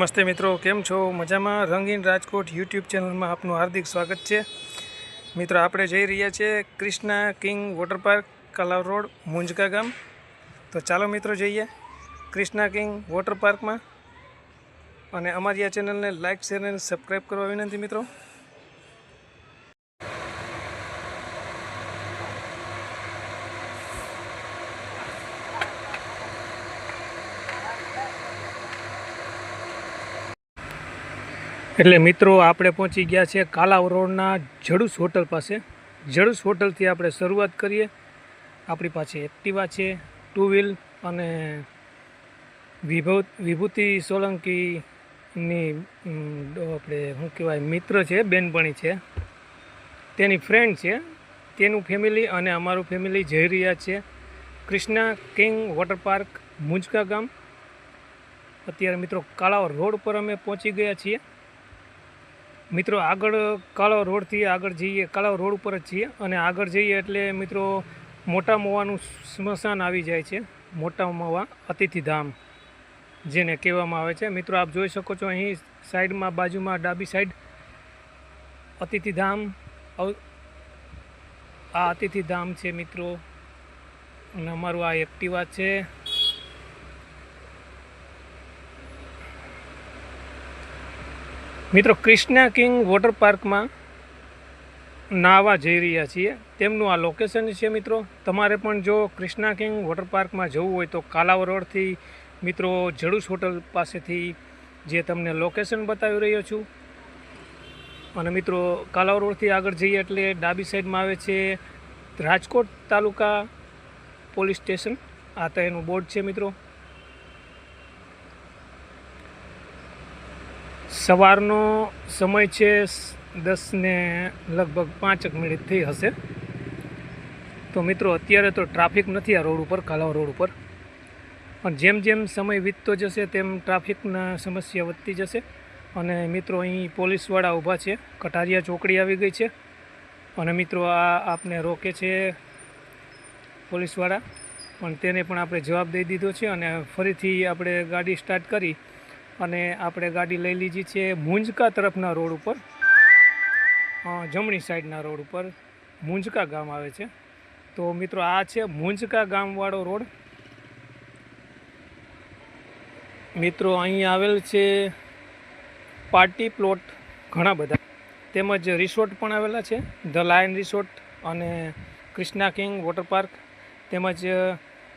નમસ્તે મિત્રો, કેમ છો? મજામાં? રંગીન રાજકોટ યુટ્યુબ ચેનલમાં આપનું હાર્દિક સ્વાગત છે. મિત્રો, આપણે જઈ રહ્યા છીએ Krishna king water park, Kalavad road, Munjka ગામ. તો ચાલો મિત્રો, જઈએ ક્રિષ્ના કિંગ વોટર પાર્કમાં. અને અમારી આ ચેનલને લાઇક શેર અને સબસ્ક્રાઈબ કરવા વિનંતી મિત્રો. એટલે મિત્રો, આપણે પહોંચી ગયા છે કાલાવ રોડના જડુસ હોટલ પાસે. જડુસ હોટલથી આપણે શરૂઆત કરીએ. આપણી પાસે એક્ટિવા છે, ટુ વ્હીલ અને વિભવ વિભૂતિ સોલંકીની આપણે શું કહેવાય, મિત્ર છે, બેનપણી છે. તેની ફ્રેન્ડ છે, તેનું ફેમિલી અને અમારું ફેમિલી જઈ રહ્યા છે. Krishna king water park Munjka ગામ. અત્યારે મિત્રો, કાલાવ રોડ પર અમે પહોંચી ગયા છીએ. મિત્રો, આગળ કાળો રોડથી આગળ જઈએ, કાળા રોડ ઉપર જ છીએ અને આગળ જઈએ એટલે મિત્રો, મોટા મોવાનું સ્મશાન આવી જાય છે, મોટા મોવા અતિથિધામ જેને કહેવામાં આવે છે. મિત્રો, આપ જોઈ શકો છો, અહીં સાઈડમાં, બાજુમાં, ડાબી સાઈડ અતિથિધામ આ અતિથિધામ છે મિત્રો. અને અમારું આ એક્ટિવા છે. મિત્રો ક્રિષ્ના કિંગ વોટર પાર્કમાં નાહવા જઈ રહ્યા છીએ. તેમનું આ લોકેશન છે મિત્રો. તમારે પણ જો ક્રિષ્ના કિંગ વોટર પાર્કમાં જવું હોય તો કાલાવર રોડથી મિત્રો જડુસ હોટલ પાસેથી જે તમને લોકેશન બતાવી રહ્યો છું. અને મિત્રો કાલાવર રોડથી આગળ જઈએ એટલે ડાબી સાઈડમાં આવે છે રાજકોટ તાલુકા પોલીસ સ્ટેશન. આ તો એનું બોર્ડ છે મિત્રો. સવારનો સમય છે દસને લગભગ પાંચક મિનિટ થઈ હશે. તો મિત્રો, અત્યારે તો ટ્રાફિક નથી આ રોડ ઉપર કાલાવ રોડ ઉપર. પણ જેમ જેમ સમય વીતતો જશે, તેમ ટ્રાફિકના સમસ્યા વધતી જશે. અને મિત્રો, અહીં પોલીસવાળા ઊભા છે. કટારિયા ચોકડી આવી ગઈ છે. અને મિત્રો, આ આપને રોકે છે પોલીસવાળા. પણ તેને પણ આપણે જવાબ દઈ દીધો છે અને ફરીથી આપણે ગાડી સ્ટાર્ટ કરી. અને આપણે ગાડી લઈ લીધી છે મુંજકા તરફના રોડ ઉપર. જમણી સાઈડના રોડ ઉપર. મુંજકા ગામ આવે છે. તો મિત્રો, આ છે મુંજકા ગામવાળો રોડ. મિત્રો, અહીં આવેલ છે પાર્ટી પ્લોટ ઘણા બધા. તેમજ રિસોર્ટ પણ આવેલા છે. ધ લાયન રિસોર્ટ અને ક્રિષ્ના કિંગ વોટર પાર્ક. તેમજ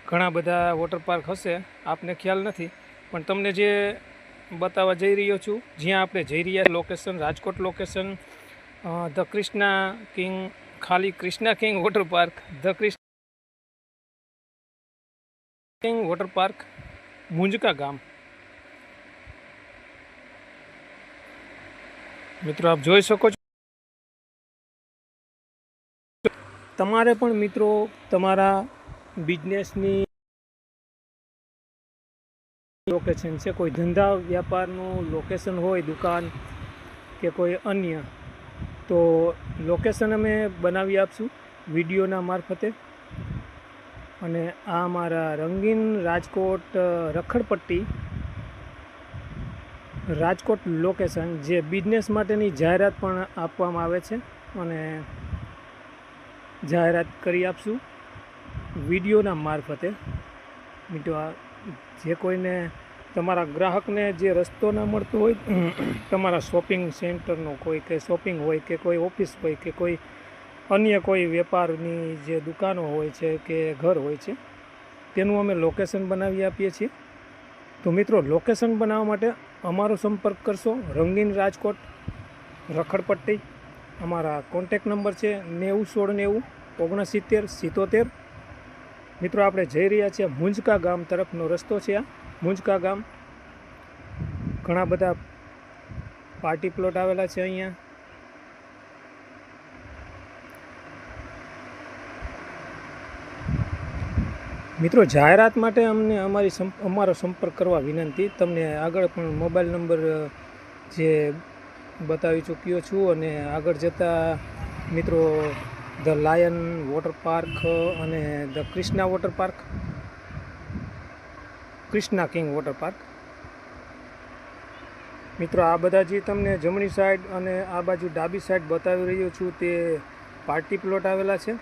ઘણા બધા વોટર પાર્ક હશે. આપને ખ્યાલ નથી. પણ તમને જે બતાવવા જઈ રહ્યો છું. જ્યાં આપણે જઈ રહ્યા location Rajkot location the Krishna king, ખાલી Krishna king water park the Krishna king water park Munjka ગામ. મિત્રો, આપ જોઈ શકો છો. તમારે પણ મિત્રો તમારા બિઝનેસની લોકેશન છે. કોઈ ધંધા વ્યાપારનું લોકેશન હોય, દુકાન કે કોઈ અન્ય, તો લોકેશન અમે બનાવી આપશું વિડીયોના મારફતે. અને આ અમારા રંગીન રાજકોટ રખડપટ્ટી રાજકોટ લોકેશન જે બિઝનેસ માટેની જાહેરાત પણ આપવામાં આવે છે. અને જાહેરાત કરી આપશું વિડીયોના મારફતે. મિત્રો જે કોઈને તમારા ગ્રાહકને જે રસ્તો ના મળતો હોય, તમારા શોપિંગ સેન્ટરનો કોઈ કે શોપિંગ હોય કે કોઈ ઓફિસ હોય કે કોઈ અન્ય કોઈ વેપારની જે દુકાનો હોય છે કે ઘર હોય છે, તેનું અમે લોકેશન બનાવી આપીએ છીએ. તો મિત્રો, લોકેશન બનાવવા માટે અમારો સંપર્ક કરશો. રંગીન રાજકોટ, રખડપટ્ટી. અમારા કોન્ટેક નંબર છે નેવું સોળ નેવું ઓગણસિત્તેર, સિત્તોતેર મિત્રો, આપણે જઈ રહ્યા છીએ મુંજકા ગામ તરફનો રસ્તો છે આ. મુંજકા ગામ. ઘણા બધા પાર્ટી પ્લોટ આવેલા છે અહીંયા. મિત્રો, જાહેરાત માટે અમને અમારી અમારો સંપર્ક કરવા વિનંતી. તમને આગળ પણ મોબાઈલ નંબર જે બતાવી ચૂક્યો છું અને આગળ જતાં મિત્રો ધ લાયન વોટર પાર્ક અને the Krishna water park. Krishna king water park. મિત્રો, આ બધા જે તમને જમણી સાઈડ અને આ બાજુ ડાબી સાઈડ બતાવી રહ્યો છું તે પાર્ટી પ્લોટ આવેલા છે.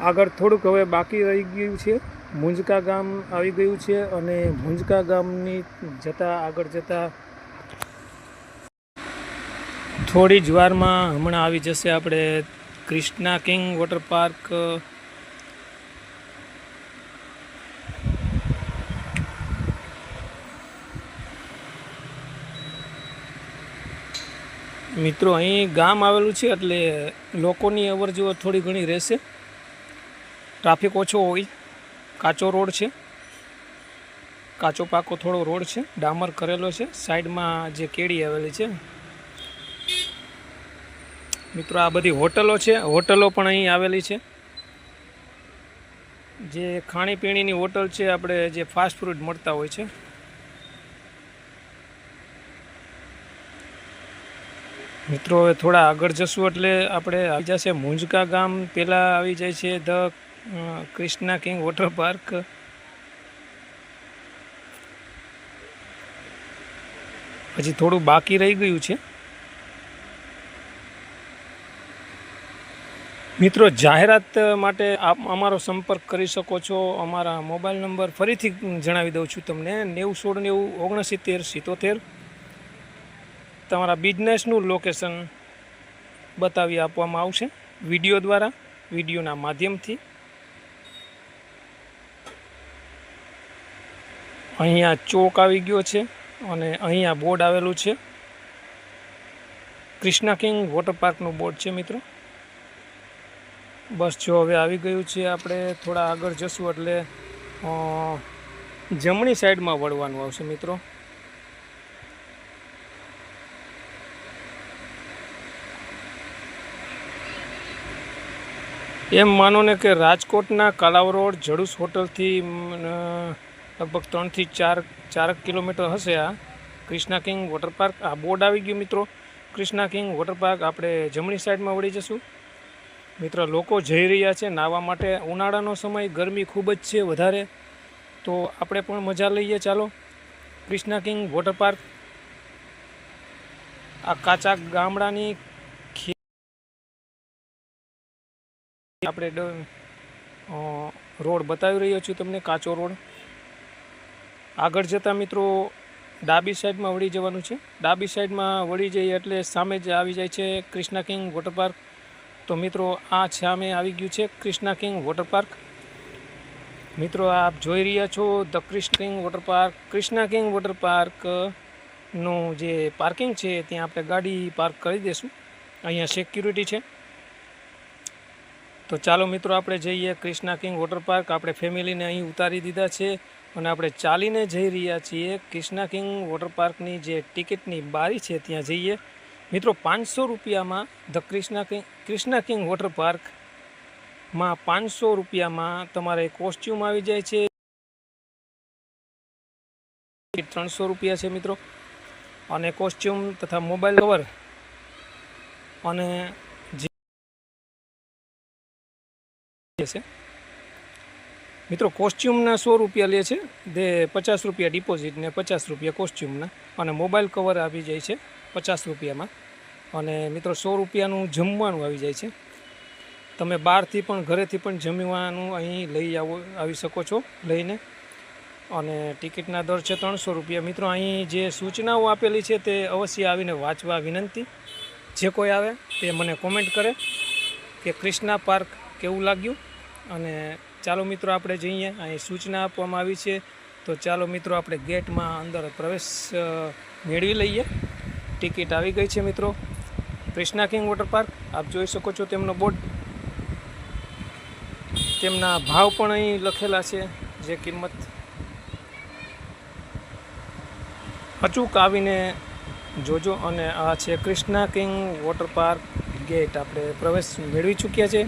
આગળ થોડુંક હવે બાકી રહી ગયું છે. મુંજકા ગામ આવી ગયું છે અને મુંજકા ગામની જતાં આગળ જતા થોડી જ વારમાં હમણાં આવી જશે આપણે ક્રિષ્ના કિંગ વોટર પાર્ક. મિત્રો, અહીં ગામ આવેલું છે એટલે લોકોની અવર જવર થોડી ઘણી રહેશે. ટ્રાફિક ઓછો હોય, કાચો રોડ છે. કાચો પાકો થોડો રોડ છે, ડામર કરેલો છે. સાઈડમાં જે કેડી આવેલી છે મિત્રો, આ બધી હોટલો છે. હોટલો પણ અહીં આવેલી છે. જે ખાણીપીણીની હોટલ છે, આપણે જે ફાસ્ટ ફૂડ મળતા હોય છે. મિત્રો, હવે થોડા આગળ જશું એટલે આપણે આવી જશે. મુંજકા ગામ પહેલાં આવી જાય છે, the Krishna king water park. હજી થોડું બાકી રહી ગયું છે. મિત્રો, જાહેરાત માટે આપ અમારો સંપર્ક કરી શકો છો. અમારા મોબાઈલ નંબર ફરીથી જણાવી દઉં છું તમને. નેવું સોળ નેવું ઓગણસિત્તેર સિત્તોતેર. તમારા બિઝનેસનું લોકેશન બતાવી આપવામાં આવશે વીડિયો દ્વારા, વિડીયોના માધ્યમથી. અહીંયા ચોક આવી ગયો છે અને અહીંયા બોર્ડ આવેલું છે. ક્રિષ્ના કિંગ વોટર પાર્કનું બોર્ડ છે, મિત્રો. બસ જો હવે આવી ગયું છે, આપણે થોડા આગળ જશું એટલે જમણી સાઈડમાં વળવાનું આવશે મિત્રો. એમ માનો ને કે રાજકોટના કાલાવ રોડ જડુસ હોટલથી લગભગ ત્રણથી ચાર ચારક કિલોમીટર હશે આ. ક્રિષ્ના કિંગ વોટર પાર્ક, આ બોર્ડ આવી ગયું મિત્રો. ક્રિષ્ના કિંગ વોટર પાર્ક, આપણે જમણી સાઈડમાં વળી જશું. મિત્રો, લોકો જઈ રહ્યા છે નાહવા માટે. ઉનાળાનો સમય, ગરમી ખૂબ જ છે વધારે. તો આપણે પણ મજા લઈએ. ચાલો. Krishna king water park. આ કાચા ગામડાની આપણે રોડ બતાવી રહ્યો છું તમને, કાચો રોડ. આગળ જતાં મિત્રો, ડાબી સાઈડમાં વળી જવાનું છે. ડાબી સાઈડમાં વળી જઈએ એટલે સામે જ આવી જાય છે ક્રિષ્ના કિંગ વોટર પાર્ક. તો મિત્રો, આ સામે આવી ગયું છે ક્રિષ્ના કિંગ વોટર પાર્ક. મિત્રો, આપ જોઈ રહ્યા છો the Krishna king water park. Krishna king water પાર્કનું જે પાર્કિંગ છે, ત્યાં આપણે ગાડી પાર્ક કરી દઈશું અહીંયા સિક્યુરિટી છે. તો ચાલો મિત્રો, આપણે જઈએ ક્રિષ્ના કિંગ વોટર પાર્ક. આપણે ફેમિલીને અહીં ઉતારી દીધા છે અને આપણે ચાલીને જઈ રહ્યા છીએ ક્રિષ્ના કિંગ વોટર પાર્કની જે ટિકિટની બારી છે, ત્યાં જઈએ. મિત્રો, પાંચસો રૂપિયામાં the Krishna king Krishna king water પાર્કમાં પાંચસો રૂપિયામાં તમારે કોસ્ચ્યુમ આવી જાય છે. ત્રણસો રૂપિયા છે મિત્રો. અને કોસ્ચ્યુમ તથા મોબાઈલ કવર અને છે. મિત્રો, કોસ્ચ્યુમના સો રૂપિયા લે છે. જે પચાસ રૂપિયા ડિપોઝિટ ને પચાસ રૂપિયા કોસ્ચ્યુમના અને મોબાઈલ કવર આવી જાય છે. પચાસ રૂપિયામાં. અને મિત્રો સો રૂપિયાનું જમવાનું આવી જાય છે. તમે બહારથી પણ ઘરેથી પણ જમવાનું અહીં લઈ આવો, આવી શકો છો લઈને. અને ટિકિટના દર છે ત્રણસો રૂપિયા. મિત્રો અહીં જે સૂચનાઓ આપેલી છે તે અવશ્ય આવીને વાંચવા વિનંતી. જે કોઈ આવે તે મને કોમેન્ટ કરે કે ક્રિષ્ના પાર્ક કેવું લાગ્યું? અને ચાલો મિત્રો આપણે જઈએ. અહીં સૂચના આપવામાં આવી છે. તો ચાલો મિત્રો આપણે ગેટમાં અંદર પ્રવેશ મેળવી લઈએ. ટિકિટ આવી ગઈ છે મિત્રો. ક્રિષ્ના કિંગ વોટર પાર્ક, આપ જોઈ શકો છો તેમનો બોર્ડ તેમના ભાવ પણ અહીં લખેલા છે, જે કિંમત અચૂક આવીને જોજો. અને આ છે Krishna king water park gate. આપણે પ્રવેશ મેળવી ચૂક્યા છે.